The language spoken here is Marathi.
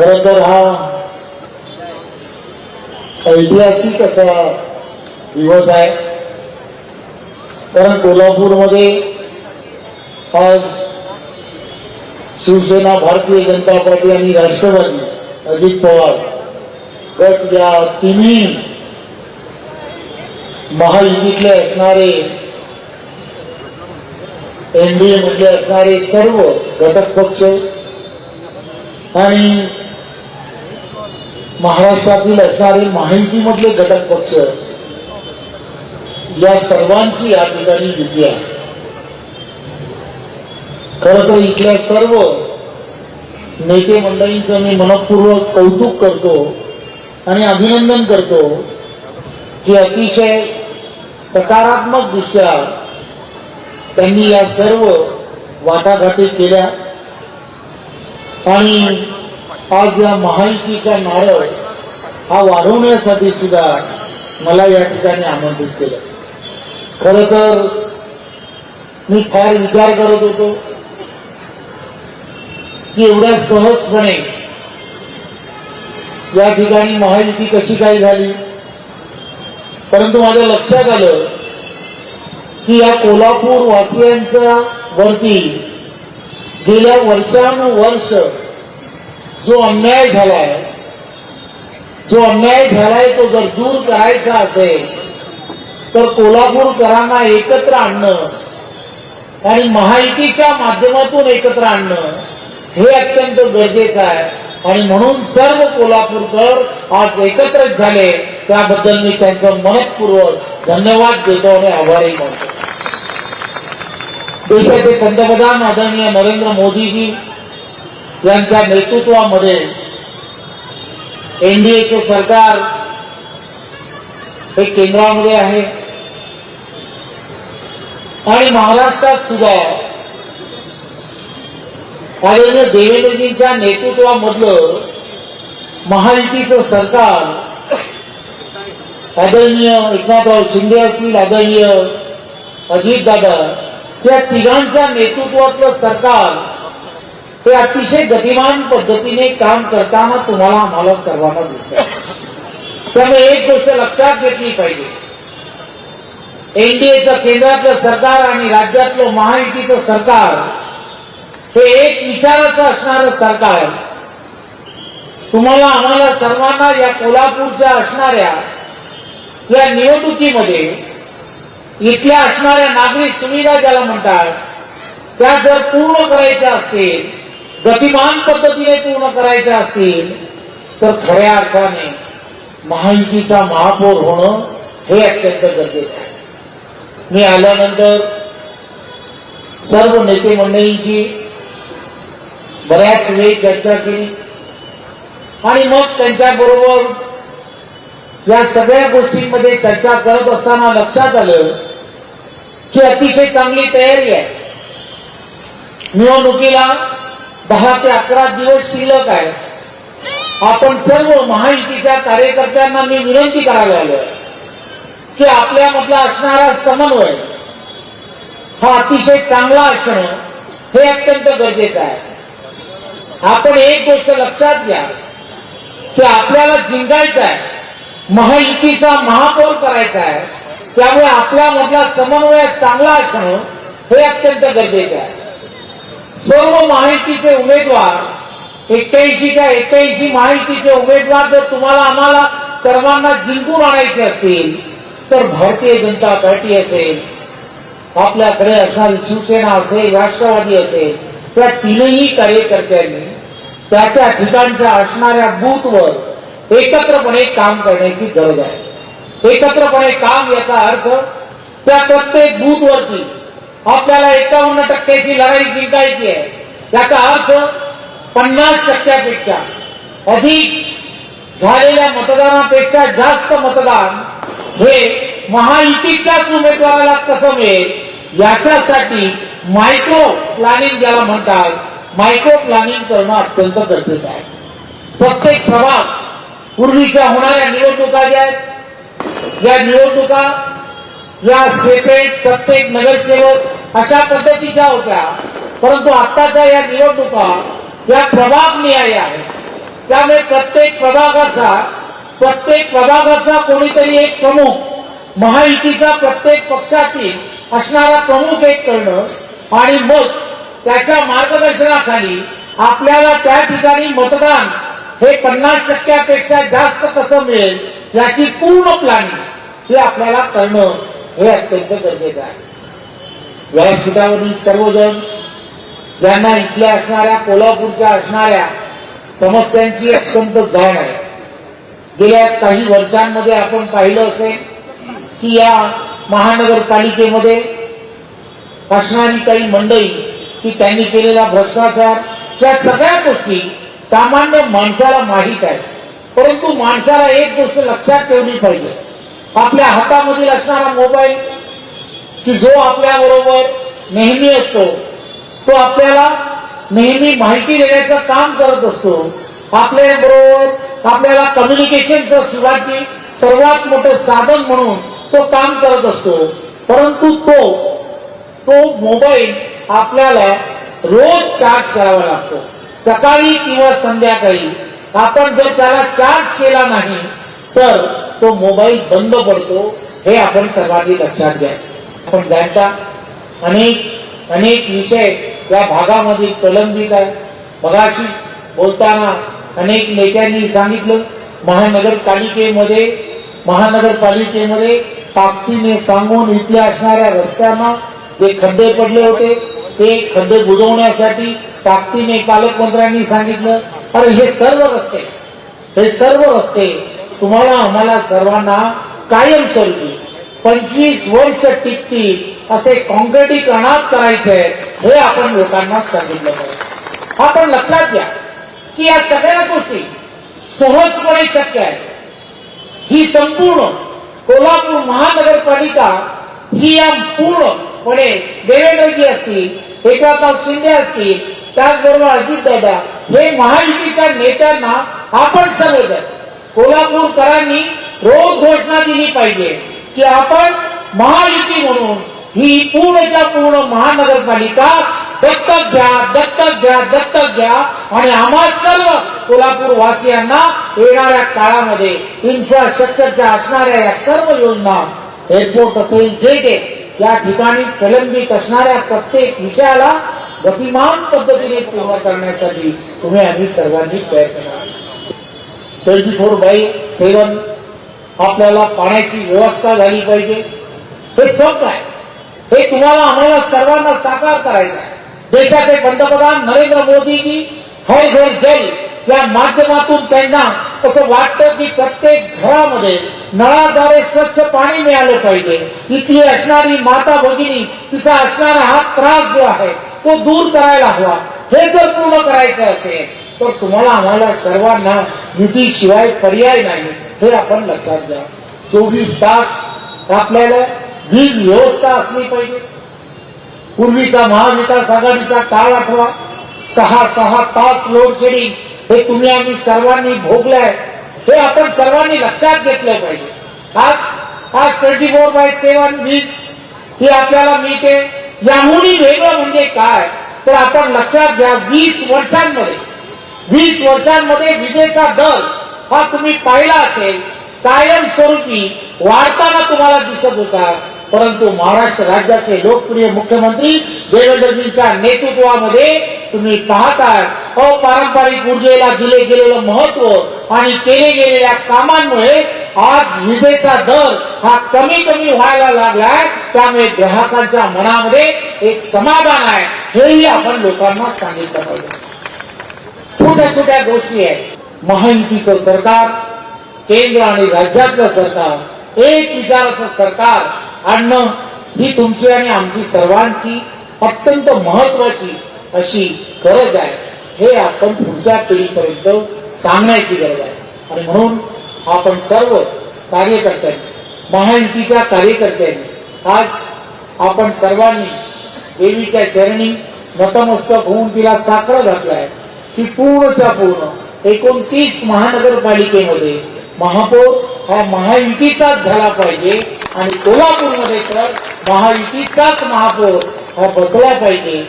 खर तर हा ऐतिहासिक असा दिवस आहे. कारण कोल्हापूरमध्ये आज शिवसेना भारतीय जनता पार्टी आणि राष्ट्रवादी अजित पवार गट या तिन्ही महायुतीतले असणारे एनडीए मधले असणारे सर्व घटक पक्ष आणि महाराष्ट्रातील असणारे महायुतीमधले घटक पक्ष या सर्वांची या ठिकाणी युती आहे. खरं तर इथल्या सर्व नेते मंडळींचं मी मनपूर्वक कौतुक करतो आणि अभिनंदन करतो की अतिशय सकारात्मक दृष्ट्या त्यांनी या सर्व वाटाघाटी केल्या. आणि आज या महायुतीचा नारळ हा वाढवण्यासाठी सुद्धा मला या ठिकाणी आमंत्रित केलं. खर तर मी फार विचार करत होतो की एवढ्या सहजपणे या ठिकाणी महायुती कशी काय झाली? परंतु माझ्या लक्षात आलं की या कोल्हापूर वासियांच्या वरती गेल्या वर्षानुवर्ष जो अन्याय झालाय जो अन्याय झालाय तो जर दूर करायचा असेल तर कोल्हापूरकरांना एकत्र आणणं आणि महायुतीच्या माध्यमातून एकत्र आणणं हे अत्यंत गरजेचं आहे. आणि म्हणून सर्व कोल्हापूरकर आज एकत्रच झाले. त्याबद्दल मी त्यांचं मनपूर्वक धन्यवाद देतो आणि आभारी मानतो. देशाचे पंतप्रधान आदरणीय नरेंद्र मोदीजी यांच्या नेतृत्वामध्ये एनडीएचं सरकार हे केंद्रामध्ये आहे. आणि महाराष्ट्रात सुद्धा आदरणीय देवेंद्रजींच्या नेतृत्वामधलं महायुतीचं सरकार आदरणीय एकनाथराव शिंदे असतील आदरणीय अजितदादा त्या तिघांच्या नेतृत्वातलं सरकार हे अतिशय गतिमान पद्धतीने काम करताना तुम्हाला आम्हाला सर्वांना दिसत त्यामुळे एक गोष्ट लक्षात घेतली पाहिजे. एनडीएचं केंद्रातलं सरकार आणि राज्यातलं महायुतीचं सरकार हे एक विचाराचं असणारं सरकार. तुम्हाला आम्हाला सर्वांना या कोल्हापूरच्या असणाऱ्या या निवडणुकीमध्ये इथल्या असणाऱ्या नागरिक सुविधा ज्याला म्हणतात त्या जर पूर्ण करायच्या असतील गतिमान पद्धतीने पूर्ण करायच्या असतील तर खऱ्या अर्थाने महायुतीचा महापौर होणं हे अत्यंत गरजेचं आहे. मी आल्यानंतर सर्व नेते मंडळींची बऱ्याच वेळी चर्चा केली. आणि मग त्यांच्याबरोबर या सगळ्या गोष्टींमध्ये चर्चा करत असताना लक्षात आलं की अतिशय चांगली तयारी आहे. निवडणुकीला दहा ते अकरा दिवस शिल्लक आहे. आपण सर्व महायुतीच्या कार्यकर्त्यांना मी विनंती करायला आलोय की आपल्यामधला असणारा समन्वय हा अतिशय चांगला असणं हे अत्यंत गरजेचं आहे. आपण एक गोष्ट लक्षात घ्या की आपल्याला जिंकायचं आहे महायुतीचा महापौर करायचा आहे त्यामुळे आपल्यामधला समन्वय चांगला असणं हे अत्यंत गरजेचं आहे. सर्व माहितीचे उमेदवार एक्क्याऐंशीच्या एक्क्याऐंशी माहितीचे उमेदवार जर तुम्हाला आम्हाला सर्वांना जिंकून आणायचे असतील तर भारतीय जनता पार्टी असेल आपल्याकडे असणारी शिवसेना असेल राष्ट्रवादी असेल त्या तीनही कार्यकर्त्यांनी त्या त्या ठिकाणच्या असणाऱ्या बूथवर एकत्रपणे काम करण्याची गरज आहे. एकत्रपणे काम याचा अर्थ त्या प्रत्येक बूथवरती आपल्याला एकावन्न टक्क्याची लढाई जिंकायची आहे. त्याचा अर्थ पन्नास टक्क्यापेक्षा अधिक झालेल्या मतदानापेक्षा जास्त मतदान हे महायुतीच्याच उमेदवाराला कसं मिळेल? याच्यासाठी मायक्रो प्लॅनिंग ज्याला म्हणतात मायक्रो प्लॅनिंग करणं अत्यंत गरजेचं आहे. प्रत्येक प्रभाग पूर्वीच्या होणाऱ्या निवडणुका ज्या आहेत या निवडणुका या सेपेट प्रत्येक नगरसेवक अशा पद्धतीच्या होत्या. परंतु आताच्या या निवडणुका या प्रभाग निहाय आहेत. त्यामुळे प्रत्येक प्रभागाचा प्रत्येक प्रभागाचा कोणीतरी एक प्रमुख महायुतीचा प्रत्येक पक्षातील असणारा प्रमुख एक करणं आणि मग त्याच्या मार्गदर्शनाखाली आपल्याला त्या ठिकाणी मतदान हे पन्नास टक्क्यापेक्षा जास्त कसं मिळेल याची पूर्ण प्लॅनिंग हे आपल्याला करणं हे अत्यंत गरजेचं आहे. व्यासपीठावरील सर्वजण ज्यांना इथल्या असणाऱ्या कोल्हापूरच्या असणाऱ्या समस्यांची अत्यंत जाण आहे. गेल्या काही वर्षांमध्ये आपण पाहिलं असेल की या महानगरपालिकेमध्ये असणारी काही मंडळी की त्यांनी केलेला भ्रष्टाचार या सगळ्या गोष्टी सामान्य माणसाला माहीत आहे परंतु माणसाला एक गोष्ट लक्षात ठेवली पाहिजे. आपल्या हातामधील असणारा मोबाईल की जो आपल्या बरोबर नेहमी असतो तो आपल्याला नेहमी माहिती देण्याचं काम करत असतो. आपल्या बरोबर आपल्याला कम्युनिकेशनचं सुरुवाती सर्वात मोठं साधन म्हणून तो काम करत असतो. परंतु तो तो मोबाईल आपल्याला रोज चार्ज करावा लागतो. सकाळी किंवा संध्याकाळी. आपण जर त्याला चार्ज केला नाही तर तो मोबाईल बंद पडतो हे आपण सर्वांनी लक्षात घ्या. आपण जाणता अनेक अनेक विषय या भागामध्ये प्रलंबित आहे मगाशी बोलताना अनेक नेत्यांनी सांगितलं महानगरपालिकेमध्ये महानगरपालिकेमध्ये ताकदीने सांगून इथल्या असणाऱ्या रस्त्यांना जे खड्डे पडले होते ते खड्डे बुजवण्यासाठी ताकदीने पालकमंत्र्यांनी सांगितलं अरे हे सर्व रस्ते हे सर्व रस्ते तुम्हाला आम्हाला सर्वांना कायमस्वरूपी पंचवीस वर्ष टिकतील असे कॉन्क्रिटीकरणात करायचे हे आपण लोकांना सांगितलं पाहिजे. आपण लक्षात घ्या की या सगळ्या गोष्टी सहजपणे शक्य आहे ही संपूर्ण कोल्हापूर महानगरपालिका ही या पूर्णपणे देवेंद्रजी असतील एकनाथराव शिंदे असतील त्याचबरोबर अजितदादा हे महायुतीच्या नेत्यांना आपण सर्वजण कोल्हापूरकरांनी रोज घोषणा दिली पाहिजे की आपण महायुती म्हणून ही पूर्णच्या पूर्ण महानगरपालिका दत्तक घ्या दत्तक घ्या दत्तक घ्या आणि आम्हा सर्व कोल्हापूर वासियांना येणाऱ्या काळामध्ये इन्फ्रास्ट्रक्चरच्या असणाऱ्या या सर्व योजना एअरपोर्ट असेल जे जे या ठिकाणी प्रलंबित असणाऱ्या प्रत्येक विषयाला गतिमान पद्धतीने पूर्ण करण्यासाठी तुम्ही आम्ही सर्वांनी प्रयत्न करा ट्वेंटी फोर बाय सेवन आपल्याला पाण्याची व्यवस्था झाली पाहिजे. हे स्वप्न आहे. हे तुम्हाला आम्हाला सर्वांना साकार करायचं आहे. देशाचे पंतप्रधान नरेंद्र मोदीजी हर घर जल या माध्यमातून त्यांना असं वाटतं की प्रत्येक घरामध्ये नळाद्वारे स्वच्छ पाणी मिळालं पाहिजे. इथली असणारी माता भगिनी तिचा असणारा हा त्रास जो आहे तो दूर करायला हवा. हे जर पूर्ण करायचं असेल तर तुम्हाला आम्हाला सर्वांना युतीशिवाय पर्याय नाही हे आपण लक्षात घ्या. चोवीस तास आपल्याला वीज व्यवस्था असली पाहिजे. पूर्वीचा महाविकास आघाडीचा काळ आठवा सहा सहा तास लोड शेडिंग हे तुम्ही आम्ही सर्वांनी भोगलंय हे आपण सर्वांनी लक्षात घेतलं पाहिजे. आज आज ट्वेंटी फोर बाय सेवन वीज ही आपल्याला मिळते. याहूनही वेगळं म्हणजे काय? तर आपण लक्षात घ्या वीस वर्षांमध्ये वीस वर्षांमध्ये विजेचा दर हा तुम्ही पाहिला असेल कायमस्वरूपी वाढताना तुम्हाला दिसत होता. परंतु महाराष्ट्र राज्याचे लोकप्रिय मुख्यमंत्री देवेंद्रजींच्या नेतृत्वामध्ये तुम्ही पाहताय अपारंपरिक ऊर्जेला दिले गेलेलं महत्त्व आणि केले गेलेल्या कामांमुळे आज विजेचा दर हा कमी कमी व्हायला लागलाय. त्यामुळे ग्राहकांच्या मनामध्ये एक समाधान आहे हेही आपण लोकांना सांगितलं पाहिजे. छोट्या छोट्या गोष्टी आहेत. महायुतीचं सरकार केंद्र आणि राज्यातलं सरकार एक विचाराचं सरकार आणणं ही तुमची आणि आमची सर्वांची अत्यंत महत्वाची अशी गरज आहे. हे आपण पुढच्या पिढीपर्यंत सांगण्याची गरज आहे. आणि म्हणून आपण सर्व कार्यकर्त्यांनी महायुतीच्या कार्यकर्त्यांनी आज आपण सर्वांनी देवीच्या चरणी नतमस्तक होऊन तिला साखर आहे की पूर्णच्या पूर्ण. एकोणतीस महानगरपालिकेमध्ये महापौर हा महायुतीचाच झाला पाहिजे आणि कोल्हापूरमध्ये तर महायुतीचाच महापौर हा बसला पाहिजे.